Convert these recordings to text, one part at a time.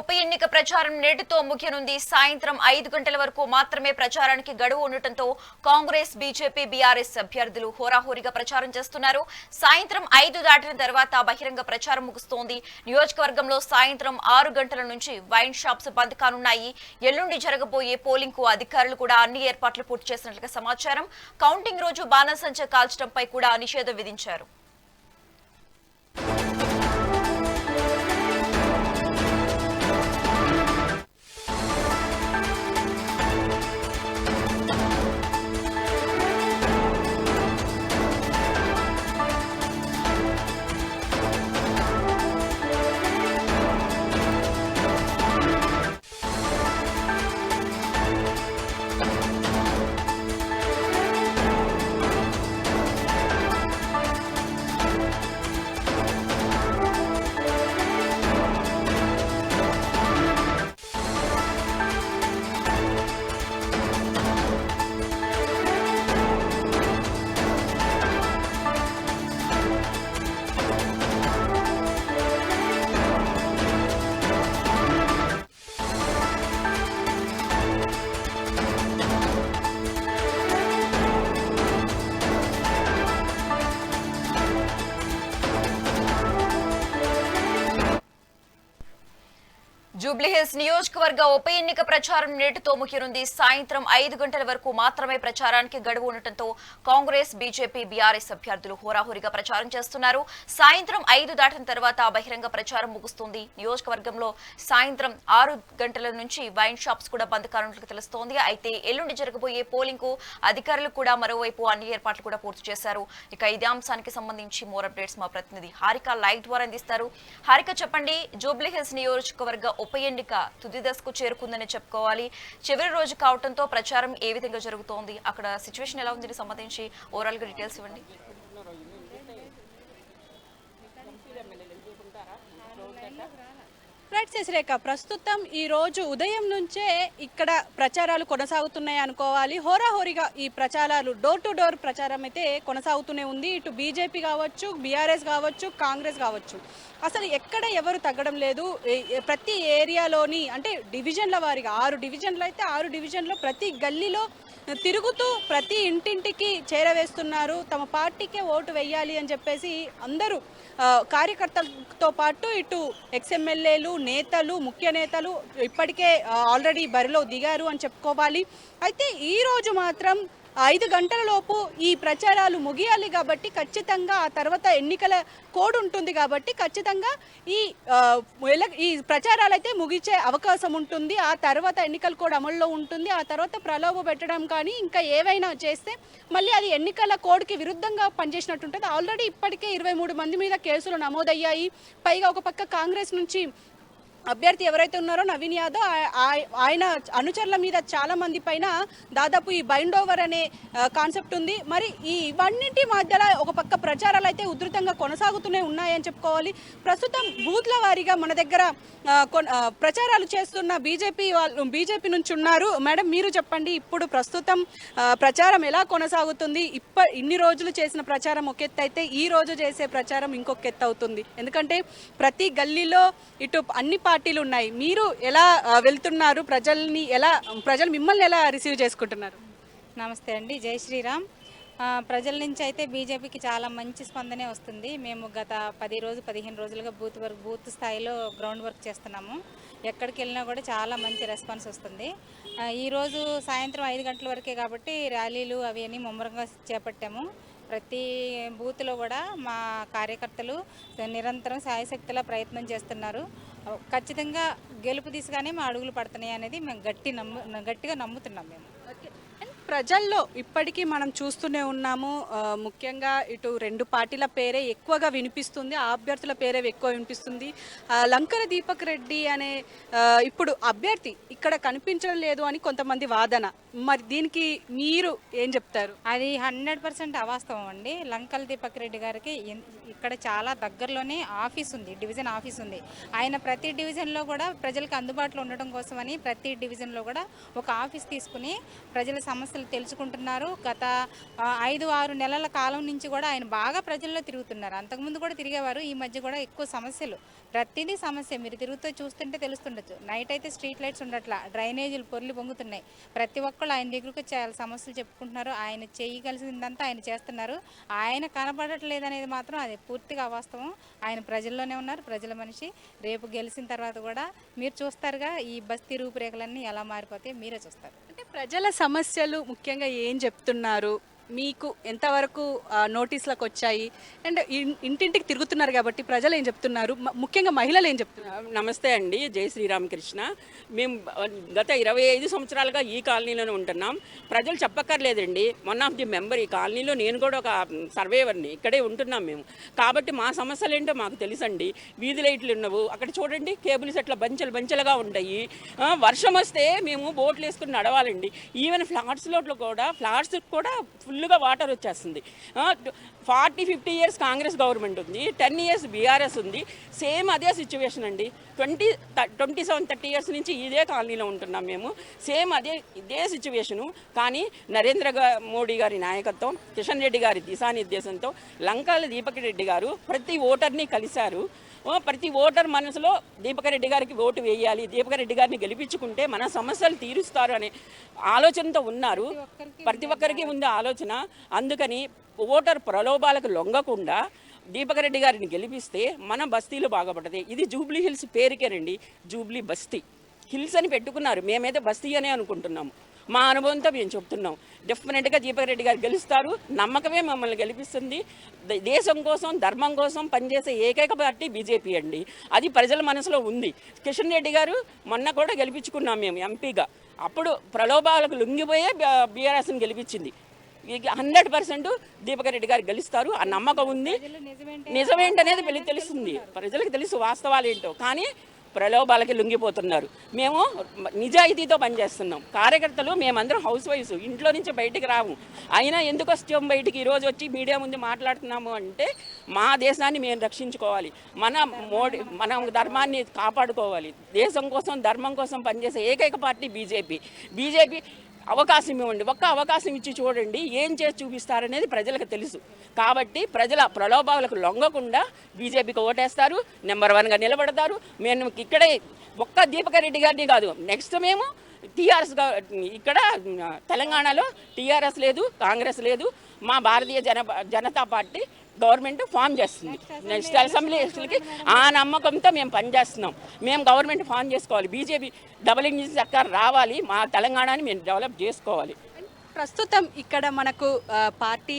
ఉప ఎన్నిక ప్రచారం నేటితో ముగియనుంది. సాయంత్రం ఐదు గంటల వరకు మాత్రమే ప్రచారానికి గడువు ఉండటంతో కాంగ్రెస్ బీజేపీ బీఆర్ఎస్ అభ్యర్థులు హోరాహోరీగా ప్రచారం చేస్తున్నారు. సాయంత్రం ఐదు దాటిన తర్వాత బహిరంగ ప్రచారం ముగుస్తోంది. నియోజకవర్గంలో సాయంత్రం ఆరు గంటల నుంచి వైన్ షాప్స్ బంద్ కానున్నాయి. ఎల్లుండి జరగబోయే పోలింగ్కు అధికారులు కూడా అన్ని ఏర్పాట్లు పూర్తి చేసినట్లుగా సమాచారం. కౌంటింగ్ రోజు బాణసంచ కాల్చడంపై కూడా నిషేధం విధించారు. compleja జూబ్లీహిల్స్ నియోజకవర్గ ఉప ఎన్నిక ప్రచారం నేటితో ముగినుంది సాయంత్రం ఐదు గంటల వరకు మాత్రమే ప్రచారానికి గడువు ఉండటంతో కాంగ్రెస్ బీజేపీ బీఆర్ఎస్ అభ్యర్థులు హోరాహోరీగా ప్రచారం చేస్తున్నారు. సాయంత్రం ఐదు దాటిన తర్వాత బహిరంగ ప్రచారం ముగుస్తుంది. నియోజకవర్గంలో సాయంత్రం ఆరు గంటల నుంచి వైన్ షాప్స్ కూడా బంద్ కానున్నట్లు తెలుస్తోంది. అయితే ఎల్లుండి జరగబోయే పోలింగ్కు అధికారులు కూడా మరోవైపు అన్ని ఏర్పాట్లు కూడా పూర్తి చేశారు. ఇక ఇదే అంశానికి సంబంధించి మోర్ అప్డేట్స్ మా ప్రతినిధి హారిక లైవ్ ద్వారా అందిస్తారు. హారిక చెప్పండి జూబ్లీహిల్స్ నియోజకవర్గ ఉప ఎన్నిక తుది దశకు చేరుకుందని చెప్పుకోవాలి. చివరి రోజు కావడంతో ప్రచారం ఏ విధంగా జరుగుతోంది? అక్కడ సిచ్యువేషన్ ఎలా ఉంది సంబంధించి ఓవరాల్గా డీటెయిల్స్ ఇవ్వండి. రైట్ శశిరేఖ ప్రస్తుతం ఈ రోజు ఉదయం నుంచే ఇక్కడ ప్రచారాలు కొనసాగుతున్నాయి అనుకోవాలి. హోరాహోరీగా ఈ ప్రచారాలు డోర్ టు డోర్ ప్రచారం అయితే కొనసాగుతూనే ఉంది. ఇటు బీజేపీ కావచ్చు బీఆర్ఎస్ కావచ్చు కాంగ్రెస్ కావచ్చు. అసలు ఎక్కడ ఎవరు తగ్గడం లేదు. ప్రతి ఏరియాలోని అంటే డివిజన్ల వారిగా ఆరు డివిజన్లు అయితే ఆరు డివిజన్లో ప్రతి గల్లీలో తిరుగుతూ ప్రతి ఇంటింటికి చేరవేస్తున్నారు. తమ పార్టీకే ఓటు వేయాలి అని చెప్పేసి అందరూ కార్యకర్తలతో పాటు ఇటు ఎక్స్ఎమ్మెల్యేలు నేతలు ముఖ్య నేతలు ఇప్పటికే ఆల్రెడీ బరిలో దిగారు అని చెప్పుకోవాలి. అయితే ఈరోజు మాత్రం ఐదు గంటలలోపు ఈ ప్రచారాలు ముగియాలి కాబట్టి ఖచ్చితంగా ఆ తర్వాత ఎన్నికల కోడ్ ఉంటుంది కాబట్టి ఖచ్చితంగా ఈ ఈ ప్రచారాలు అయితే ముగిచే అవకాశం ఉంటుంది. ఆ తర్వాత ఎన్నికల కోడ్ అమల్లో ఉంటుంది. ఆ తర్వాత ప్రలోభ పెట్టడం కానీ ఇంకా ఏవైనా చేస్తే మళ్ళీ అది ఎన్నికల కోడ్కి విరుద్ధంగా పనిచేసినట్టు ఉంటుంది ఆల్రెడీ ఇప్పటికే ఇరవై మూడు మంది మీద కేసులు నమోదయ్యాయి. పైగా ఒక పక్క కాంగ్రెస్ నుంచి అభ్యర్థి ఎవరైతే ఉన్నారో నవీన్ యాదవ్ ఆయన అనుచరుల మీద చాలా మంది పైన దాదాపు ఈ బైండ్ ఓవర్ అనే కాన్సెప్ట్ ఉంది. మరి ఈ ఇవన్నింటి మధ్యలో ఒక పక్క ప్రచారాలు అయితే ఉధృతంగా కొనసాగుతూనే ఉన్నాయని చెప్పుకోవాలి. ప్రస్తుతం బూత్ల వారీగా మన దగ్గర ప్రచారాలు చేస్తున్న బీజేపీ వాళ్ళు బీజేపీ నుంచి ఉన్నారు. మేడం మీరు చెప్పండి ఇప్పుడు ప్రస్తుతం ప్రచారం ఎలా కొనసాగుతుంది? ఇప్ప ఇన్ని రోజులు చేసిన ప్రచారం ఒక ఎత్తు అయితే ఈ రోజు చేసే ప్రచారం ఇంకొక ఎత్తు అవుతుంది. ఎందుకంటే ప్రతి గల్లీలో ఇటు అన్ని పార్టీలు ఉన్నాయి మీరు ఎలా వెళ్తున్నారు? ప్రజల్ని ఎలా ప్రజలు మిమ్మల్ని ఎలా రిసీవ్ చేసుకుంటున్నారు? నమస్తే అండి. జై శ్రీరామ్. ప్రజల నుంచి అయితే బీజేపీకి చాలా మంచి స్పందనే వస్తుంది. మేము గత పది రోజు పదిహేను రోజులుగా బూత్ వర్క్ బూత్ స్థాయిలో గ్రౌండ్ వర్క్ చేస్తున్నాము. ఎక్కడికి వెళ్ళినా కూడా చాలా మంచి రెస్పాన్స్ వస్తుంది. ఈరోజు సాయంత్రం ఐదు గంటల వరకే కాబట్టి ర్యాలీలు అవి అన్నీ ముమ్మరంగా చేపట్టాము. ప్రతి బూత్లో కూడా మా కార్యకర్తలు నిరంతరం సాయశక్తిలా ప్రయత్నం చేస్తున్నారు. ఖచ్చితంగా గెలుపు దిశగానే మా అడుగులు పడుతున్నాయి అనేది మేము గట్టి నమ్ము గట్టిగా నమ్ముతున్నాం మేము. ప్రజల్లో ఇప్పటికీ మనం చూస్తూనే ఉన్నాము ముఖ్యంగా ఇటు రెండు పార్టీల పేరే ఎక్కువగా వినిపిస్తుంది ఆ అభ్యర్థుల పేరే ఎక్కువ వినిపిస్తుంది. లంకర లంకల దీపక్ రెడ్డి అనే ఇప్పుడు అభ్యర్థి ఇక్కడ కనిపించడం లేదు అని కొంతమంది వాదన. మరి దీనికి మీరు ఏం చెప్తారు? అది హండ్రెడ్ పర్సెంట్ అవాస్తవం అండి. లంకల దీపక్ రెడ్డి గారికి ఇక్కడ చాలా దగ్గరలోనే ఆఫీస్ ఉంది డివిజన్ ఆఫీస్ ఉంది. ఆయన ప్రతి డివిజన్లో కూడా ప్రజలకు అందుబాటులో ఉండడం కోసమని ప్రతి డివిజన్లో కూడా ఒక ఆఫీస్ తీసుకుని ప్రజల సమస్య సమస్యలు తెలుసుకుంటున్నారు. గత ఐదు ఆరు నెలల కాలం నుంచి కూడా ఆయన బాగా ప్రజల్లో తిరుగుతున్నారు. అంతకుముందు కూడా తిరిగేవారు. ఈ మధ్య కూడా ఎక్కువ సమస్యలు. ప్రతిదీ సమస్య. మీరు తిరుగుతూ చూస్తుంటే తెలుస్తుండొచ్చు. నైట్ అయితే స్ట్రీట్ లైట్స్ ఉండట్లా. డ్రైనేజీలు పొర్లు పొంగుతున్నాయి. ప్రతి ఒక్కళ్ళు ఆయన దగ్గరకు చాలా సమస్యలు చెప్పుకుంటున్నారు. ఆయన చేయగలిసిందంతా ఆయన చేస్తున్నారు. ఆయన కనబడట్లేదనేది మాత్రం అది పూర్తిగా అవాస్తవం. ఆయన ప్రజల్లోనే ఉన్నారు. ప్రజల మనిషి. రేపు గెలిచిన తర్వాత కూడా మీరు చూస్తారుగా ఈ బస్తీ రూపురేఖలన్నీ ఎలా మారిపోతాయి మీరే చూస్తారు. ప్రజల సమస్యలు ముఖ్యంగా ఏం చెప్తున్నారు? మీకు ఎంతవరకు నోటీసులకు వచ్చాయి? అండ్ ఇంటింటికి తిరుగుతున్నారు కాబట్టి ప్రజలు ఏం చెప్తున్నారు? ముఖ్యంగా మహిళలు ఏం చెప్తున్నారు? నమస్తే అండి. జై శ్రీరామకృష్ణ. మేము గత ఇరవై ఐదు సంవత్సరాలుగా ఈ కాలనీలోనే ఉంటున్నాం. ప్రజలు చెప్పక్కర్లేదండి. వన్ ఆఫ్ ది మెంబర్ ఈ కాలనీలో నేను కూడా ఒక సర్వేవర్ని ఇక్కడే ఉంటున్నాం మేము. కాబట్టి మా సమస్యలు ఏంటో మాకు తెలుసండి. వీధి లైట్లు ఉన్నవు. అక్కడ చూడండి కేబుల్స్ అట్లా బంచెలు బంచెలుగా ఉంటాయి. వర్షం వస్తే మేము బోట్లు వేసుకుని నడవాలండి. ఈవెన్ ఫ్లాట్స్లో కూడా ఫ్లాట్స్ కూడా ఫుల్ ఫుల్గా వాటర్ వచ్చేస్తుంది. Forty fifty years Congress government ఉంది టెన్ ఇయర్స్ బీఆర్ఎస్ ఉంది. సేమ్ అదే సిచ్యువేషన్ అండి. Twenty twenty seven thirty years నుంచి ఇదే కాలనీలో ఉంటున్నాం మేము. సేమ్ అదే ఇదే సిచ్యువేషను. కానీ నరేంద్ర మోడీ గారి నాయకత్వం కిషన్ రెడ్డి గారి దిశానిర్దేశంతో లంకాల దీపక్ రెడ్డి గారు ప్రతి ఓటర్ని కలిశారు. ప్రతి ఓటర్ మనసులో దీపక్ రెడ్డి గారికి ఓటు వేయాలి దీపక్ రెడ్డి గారిని గెలిపించుకుంటే మన సమస్యలు తీరుస్తారు అనే ఆలోచనతో ఉన్నారు. ప్రతి ఒక్కరికి ఉంది ఆలోచన. అందుకని ఓటర్ ప్రలోభాలకు లొంగకుండా దీపక్ రెడ్డి గారిని గెలిపిస్తే మన బస్తీలు బాగుపడతాయి. ఇది జూబ్లీ హిల్స్ పేరుకేనండి జూబ్లీ బస్తీ. హిల్స్ అని పెట్టుకున్నారు. మేమైతే బస్తీ అనే అనుకుంటున్నాము. మా అనుభవంతో మేము చెప్తున్నాం. డెఫినెట్గా దీపక్ రెడ్డి గారు గెలుస్తారు. నమ్మకమే మమ్మల్ని గెలిపిస్తుంది. దేశం కోసం ధర్మం కోసం పనిచేసే ఏకైక పార్టీ బీజేపీ అండి. అది ప్రజల మనసులో ఉంది. కిషన్ రెడ్డి గారు మొన్న కూడా గెలిపించుకున్నాం మేము ఎంపీగా. అప్పుడు ప్రలోభాలకు లొంగిపోయే బీఆర్ఎస్ని గెలిపించింది. హండ్రెడ్ పర్సెంట్ దీపక్ రెడ్డి గారు గెలుస్తారు. ఆ నమ్మకం ఉంది. నిజమేంటనేది వెళ్ళి తెలుస్తుంది. ప్రజలకు తెలుసు వాస్తవాలు ఏంటో. కానీ ప్రలోభాలకి లొంగిపోతున్నారు. మేము నిజాయితీతో పనిచేస్తున్నాం. కార్యకర్తలు మేమందరం హౌస్ వైఫ్స్ ఇంట్లో నుంచి బయటికి రాము. అయినా ఎందుకు వస్తాం బయటికి? ఈరోజు వచ్చి మీడియా ముందు మాట్లాడుతున్నాము అంటే మా దేశాన్ని మేము రక్షించుకోవాలి. మన మోడీ మన ధర్మాన్ని కాపాడుకోవాలి. దేశం కోసం ధర్మం కోసం పనిచేసే ఏకైక పార్టీ బీజేపీ. బీజేపీ అవకాశం ఇవ్వండి. ఒక్క అవకాశం ఇచ్చి చూడండి ఏం చేసి చూపిస్తారనేది ప్రజలకు తెలుసు. కాబట్టి ప్రజల ప్రలోభాలకు లొంగకుండా బీజేపీకి ఓటేస్తారు నెంబర్ వన్గా నిలబడతారు. మేము ఇక్కడే ఒక్క దీపక రెడ్డి గారిని కాదు నెక్స్ట్ మేము టీఆర్ఎస్ ఇక్కడ తెలంగాణలో టీఆర్ఎస్ లేదు కాంగ్రెస్ లేదు మా భారతీయ జన జనతా పార్టీ గవర్నమెంట్ ఫామ్ చేస్తుంది. నెక్స్ట్ అసెంబ్లీ ఎలక్షన్లకి ఆ నమ్మకంతో మేము పనిచేస్తున్నాం మేము గవర్నమెంట్ ఫామ్ చేసుకోవాలి. బీజేపీ డబుల్ ఇంజిన్ సర్కార్ రావాలి. మా తెలంగాణని మేము డెవలప్ చేసుకోవాలి. ప్రస్తుతం ఇక్కడ మనకు పార్టీ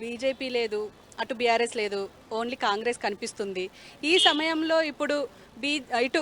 బీజేపీ లేదు అటు బీఆర్ఎస్ లేదు ఓన్లీ కాంగ్రెస్ కనిపిస్తుంది. ఈ సమయంలో ఇప్పుడు బీ ఇటు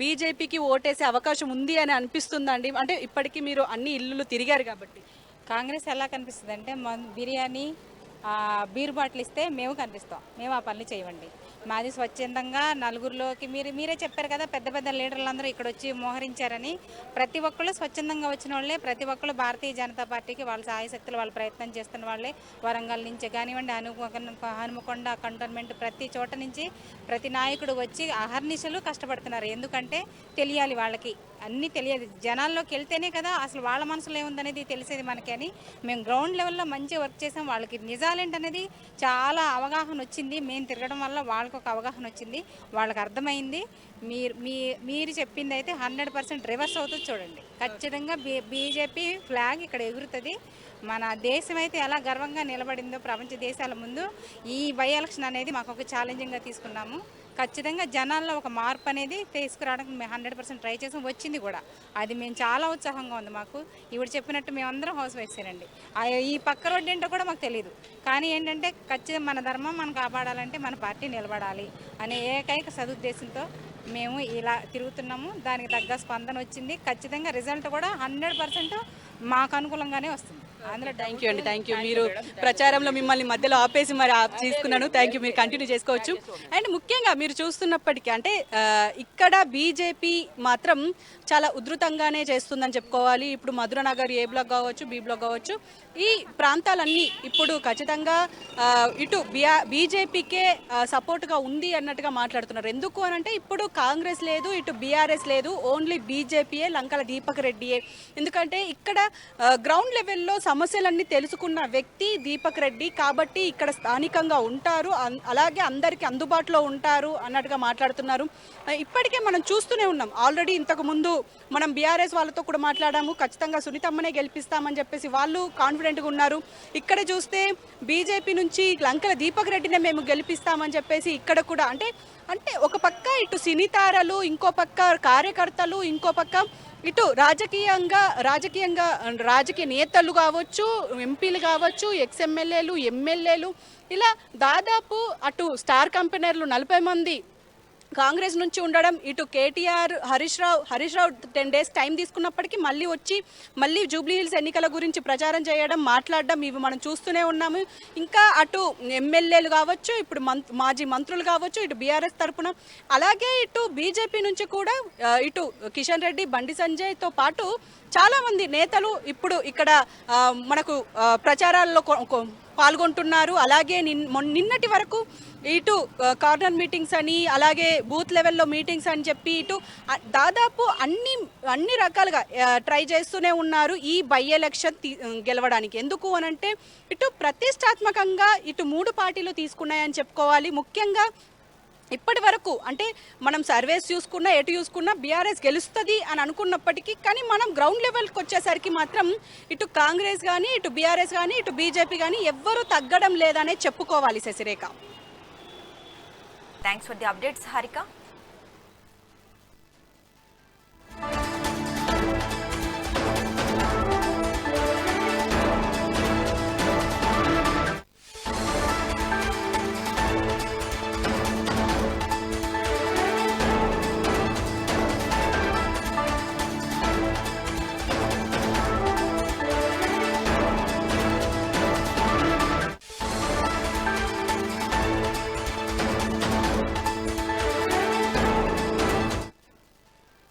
బీజేపీకి ఓటేసే అవకాశం ఉంది అని అనిపిస్తుందండి. అంటే ఇప్పటికీ మీరు అన్ని ఇల్లులు తిరిగారు కాబట్టి. కాంగ్రెస్ ఎలా కనిపిస్తుంది అంటే బిర్యానీ బీర్ బాటిల్ ఇస్తే మేము కనిపిస్తాం. మేము ఆ పనులు చేయమండి. మాది స్వచ్ఛందంగా నలుగురిలోకి మీరు మీరే చెప్పారు కదా పెద్ద పెద్ద లీడర్లందరూ ఇక్కడ వచ్చి మోహరించారని. ప్రతి ఒక్కళ్ళు స్వచ్ఛందంగా వచ్చిన వాళ్ళే ప్రతి ఒక్కళ్ళు భారతీయ జనతా పార్టీకి వాళ్ళ సాయశక్తులు వాళ్ళు ప్రయత్నం చేస్తున్న వాళ్ళే. వరంగల్ నుంచి కానివ్వండి హనుమ హనుమకొండ కంటోన్మెంట్ ప్రతి చోట నుంచి ప్రతి నాయకుడు వచ్చి అహర్నిశలు కష్టపడుతున్నారు. ఎందుకంటే తెలియాలి వాళ్ళకి. అన్నీ తెలియదు జనాల్లోకి వెళ్తేనే కదా అసలు వాళ్ళ మనసులో ఏముందనేది తెలిసేది మనకి అని మేము గ్రౌండ్ లెవెల్లో మంచి వర్క్ చేసాం. వాళ్ళకి నిజాలేంటనేది చాలా అవగాహన వచ్చింది. మేము తిరగడం వల్ల వాళ్ళకి ఒక అవగాహన వచ్చింది. వాళ్ళకి అర్థమైంది. మీరు మీ మీరు చెప్పింది అయితే హండ్రెడ్ పర్సెంట్ రివర్స్ అవుతుంది చూడండి. ఖచ్చితంగా బీ బీజేపీ ఫ్లాగ్ ఇక్కడ ఎగురుతుంది. మన దేశం అయితే ఎలా గర్వంగా నిలబడిందో ప్రపంచ దేశాల ముందు ఈ బై ఎలక్షన్ అనేది మాకు ఒక ఛాలెంజింగ్గా తీసుకున్నాము. ఖచ్చితంగా జనాల్లో ఒక మార్పు అనేది తీసుకురావడానికి మేము హండ్రెడ్ పర్సెంట్ ట్రై చేసాం. వచ్చింది కూడా. అది మేము చాలా ఉత్సాహంగా ఉంది మాకు. ఇవి చెప్పినట్టు మేమందరం హౌస్ వైఫ్సేనండి ఈ పక్క రోడ్డు ఏంటో కూడా మాకు తెలియదు కానీ ఏంటంటే ఖచ్చితంగా మన ధర్మం మనం కాపాడాలంటే మన పార్టీ నిలబడాలి అనే ఏకైక సదుద్దేశంతో మేము ఇలా తిరుగుతున్నాము. దానికి తగ్గ స్పందన వచ్చింది. ఖచ్చితంగా రిజల్ట్ కూడా హండ్రెడ్ పర్సెంట్ మాకు అనుకూలంగానే వస్తుంది. ఆంధ్ర థ్యాంక్ యూ అండి థ్యాంక్ యూ మీరు ప్రచారంలో మిమ్మల్ని మధ్యలో ఆపేసి మరి తీసుకున్నాను. థ్యాంక్ యూ మీరు కంటిన్యూ చేసుకోవచ్చు. అండ్ ముఖ్యంగా మీరు చూస్తున్నప్పటికీ అంటే ఇక్కడ బీజేపీ మాత్రం చాలా ఉధృతంగానే చేస్తుందని చెప్పుకోవాలి. ఇప్పుడు మధుర నగర్ ఏ బ్లాక్ కావచ్చు బి బ్లాక్ కావచ్చు. ఈ ప్రాంతాలన్నీ ఇప్పుడు ఖచ్చితంగా ఇటు బీజేపీకే సపోర్ట్గా ఉంది అన్నట్టుగా మాట్లాడుతున్నారు. ఎందుకు అని అంటే ఇప్పుడు కాంగ్రెస్ లేదు ఇటు బీఆర్ఎస్ లేదు ఓన్లీ బీజేపీయే లంకల దీపక్ రెడ్డియే. ఎందుకంటే ఇక్కడ గ్రౌండ్ లెవెల్లో సమస్యలన్నీ తెలుసుకున్న వ్యక్తి దీపక్ రెడ్డి కాబట్టి ఇక్కడ స్థానికంగా ఉంటారు. అలాగే అందరికీ అందుబాటులో ఉంటారు అన్నట్టుగా మాట్లాడుతున్నారు. ఇప్పటికే మనం చూస్తూనే ఉన్నాం. ఆల్రెడీ ఇంతకు ముందు మనం బీఆర్ఎస్ వాళ్ళతో కూడా మాట్లాడాము. ఖచ్చితంగా సునీతమ్మనే గెలిపిస్తామని చెప్పేసి వాళ్ళు కాన్ఫిడెంట్గా ఉన్నారు. ఇక్కడ చూస్తే బీజేపీ నుంచి లంకల దీపక్ రెడ్డినే మేము గెలిపిస్తామని చెప్పేసి ఇక్కడ కూడా అంటే అంటే ఒక పక్క ఇటు సినీతారలు ఇంకో పక్క కార్యకర్తలు ఇంకో పక్క ఇటు రాజకీయంగా రాజకీయంగా రాజకీయ నేతలు కావచ్చు ఎంపీలు కావచ్చు ఎక్స్ ఎమ్మెల్యేలు ఎమ్మెల్యేలు ఇలా దాదాపు అటు స్టార్ కంపెనీలు నలభై మంది కాంగ్రెస్ నుంచి ఉండడం ఇటు KTR Harish Rao Harish Rao ten days time తీసుకున్నప్పటికీ మళ్ళీ వచ్చి మళ్ళీ జూబ్లీ హిల్స్ ఎన్నికల గురించి ప్రచారం చేయడం మాట్లాడడం ఇవి మనం చూస్తూనే ఉన్నాము. ఇంకా అటు ఎమ్మెల్యేలు కావచ్చు ఇప్పుడు మాజీ మంత్రులు కావచ్చు ఇటు బీఆర్ఎస్ తరఫున అలాగే ఇటు బీజేపీ నుంచి కూడా ఇటు కిషన్ రెడ్డి బండి సంజయ్తో పాటు చాలామంది నేతలు ఇప్పుడు ఇక్కడ మనకు ప్రచారాల్లో పాల్గొంటున్నారు. అలాగే నిన్- నిన్నటి వరకు ఇటు కార్నర్ మీటింగ్స్ అని అలాగే బూత్ లెవెల్లో మీటింగ్స్ అని చెప్పి ఇటు దాదాపు అన్ని అన్ని రకాలుగా ట్రై చేస్తూనే ఉన్నారు ఈ బై ఎలక్షన్ తీ- గెలవడానికి. ఎందుకు అనంటే ఇటు ప్రతిష్టాత్మకంగా ఇటు మూడు పార్టీలు తీసుకున్నాయని చెప్పుకోవాలి. ముఖ్యంగా ఇప్పటి వరకు అంటే మనం సర్వేస్ చూసుకున్నా ఎటు చూసుకున్నా బీఆర్ఎస్ గెలుస్తుంది అని అనుకున్నప్పటికీ కానీ మనం గ్రౌండ్ లెవెల్కి వచ్చేసరికి మాత్రం ఇటు కాంగ్రెస్ కానీ ఇటు బీఆర్ఎస్ కానీ ఇటు బీజేపీ కానీ ఎవ్వరూ తగ్గడం లేదనే చెప్పుకోవాలి Sasirekha. Thanks for the updates Harika